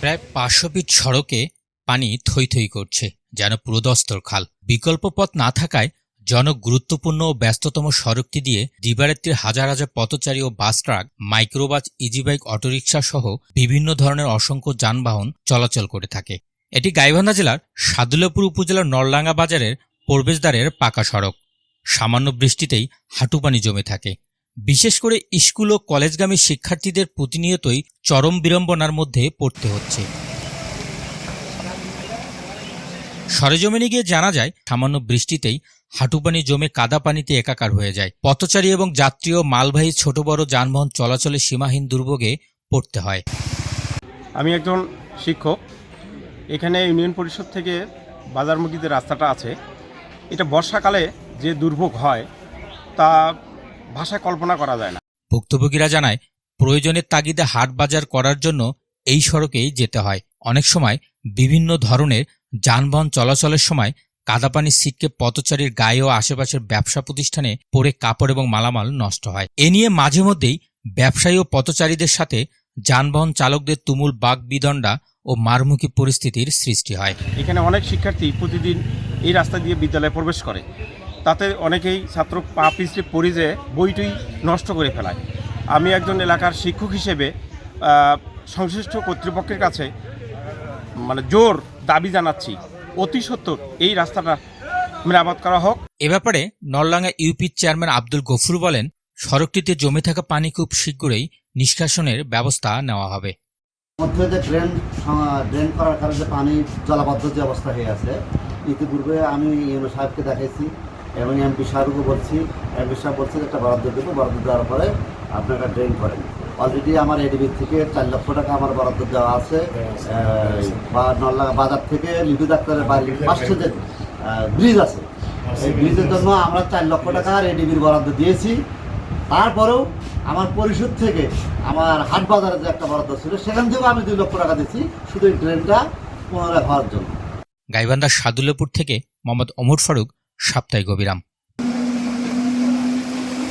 প্রায় পাঁচশো ফিট সড়কে পানি থই থই করছে, যেন পুরোদস্তর খাল। বিকল্প পথ না থাকায় জনক গুরুত্বপূর্ণ ও ব্যস্ততম সড়কটি দিয়ে দিবারাত্রির হাজার হাজার পথচারী ও bus truck, microbus, easybike, autorickshaw সহ বিভিন্ন ধরনের অসংখ্য যানবাহন চলাচল করে থাকে। এটি গাইবান্ধা জেলার সাদুল্লাপুর উপজেলার নরলাঙ্গা বাজারের প্রবেশদ্বারের পাকা সড়ক। সামান্য বৃষ্টিতেই হাঁটু পানি জমে থাকে। বিশেষ করে স্কুল ও কলেজগামী শিক্ষার্থীদের প্রতিনিয়তই চরম বিড়ম্বনার মধ্যে পড়তে হচ্ছে। সরেজমিনে গিয়ে জানা যায়, সামান্য বৃষ্টিতেই হাঁটু পানি জমে কাদা পানিতে একাকার হয়ে যায়। পথচারী এবং যাত্রী ও মালবাহী ছোট বড় যানবাহন চলাচলে সীমাহীন দুর্ভোগে পড়তে হয়। আমি একজন শিক্ষক। এখানে ইউনিয়ন পরিষদ থেকে বাজারমুখী যে রাস্তাটা আছে। এটা বর্ষাকালে যে দুর্ভোগ হয়, তা ভাষায় কল্পনা করা যায় না। ভুক্তভোগীরা জানায় প্রয়োজনের তাগিদে হাট বাজার করার জন্য এই সড়কেই যেতে হয়। অনেক সময় বিভিন্ন ধরনের যানবাহন চলাচলের সময় কাদাপানি ছিটকে পথচারীর গায়ে ও আশেপাশের ব্যবসা প্রতিষ্ঠানে পড়ে কাপড় এবং মালামাল নষ্ট হয়। এ নিয়ে মাঝে মধ্যেই ব্যবসায়ী ও পথচারীদের সাথে যানবাহন চালকদের তুমুল বাক বিদণ্ডা ও মারমুখী পরিস্থিতির সৃষ্টি হয়। এখানে অনেক শিক্ষার্থী প্রতিদিন এই রাস্তা দিয়ে বিদ্যালয়ে প্রবেশ করে। তাতে অনেকেই ছাত্র পা পিছলে পড়ে যেয়ে বইটি নষ্ট করে ফেলায়। আমি একজন এলাকার শিক্ষক হিসেবে সংশ্লিষ্ট কর্তৃপক্ষের কাছে মানে জোর দাবি জানাচ্ছি অতি সত্বর এই রাস্তাটা মেরামত করা হোক। এ ব্যাপারে নরলাঙ্গা ইউপির চেয়ারম্যান আব্দুল গফুর বলেন সড়কটিতে জমে থাকা পানি খুব শীঘ্রই নিষ্কাশনের ব্যবস্থা নেওয়া হবে। মধ্যে যে ড্রেন ড্রেন করার কারণে যে পানি জলাবদ্ধ যে অবস্থা হয়ে আছে ইতিপূর্বে আমি ইউনো সাহেবকে দেখাইছি। এবং এমপি সাহেবকে বলছি, এমপি সাহেব বলছে একটা বরাদ্দ দেবো, বরাদ্দ দেওয়ার পরে আপনি একটা ড্রেন করেন। অলরেডি আমার এডিবি থেকে চার লক্ষ টাকা আমার বরাদ্দ দেওয়া আছে। বা নল্লা বাজার থেকে লিটু ডাক্তারের বাড়ির পাশে যে ব্রিজ আছে। এই ব্রিজের জন্য আমরা চার লক্ষ টাকা এডিবির বরাদ্দ দিয়েছি। তারপরেও আমার পরিশোধ থেকে আমার হাট বাজারে যে একটা বরাদ্দ ছিল, সেখান থেকেও আমি দুই লক্ষ টাকা দিচ্ছি শুধু এই ড্রেনটা পুনরায় হওয়ার জন্য। গাইবান্ধার সাদুল্লাপুর থেকে মোহাম্মদ ওমর ফারুক সাপ্তাহিক অবিরাম।